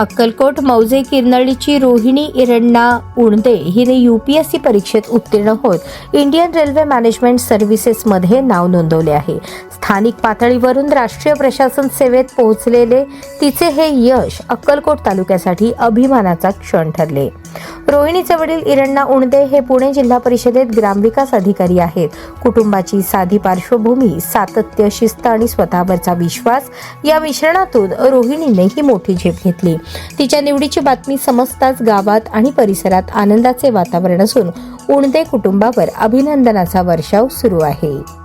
अक्कलकोट मौजे किरनळीची रोहिणी इरण्णा उणदे हिने U P S C परीक्षेत उत्तीर्ण होत. इंडियन रेल्वे मॅनेजमेंट सर्व्हिसेसमध्ये नाव नोंदवले आहे. स्थानिक पातळीवरून राष्ट्रीय प्रशासन सेवेत पोहोचलेले तिचे हे यश अक्कलकोट तालुक्यासाठी अभिमानाचा क्षण ठरले. रोहिणीचे वडील इरण्णा उणदे हे पुणे जिल्हा परिषदेत ग्रामविकास अधिकारी आहेत. कुटुंबाची साधी पार्श्वभूमी सातत्य शिस्त आणि स्वतःवरचा विश्वास या मिश्रणातून रोहिणीने ही मोठी झेप घेतली. तिच्या निवडीची बातमी समजताच गावात आणि परिसरात आनंदाचे वातावरण असून उणदे कुटुंबावर अभिनंदनाचा वर्षाव सुरू आहे.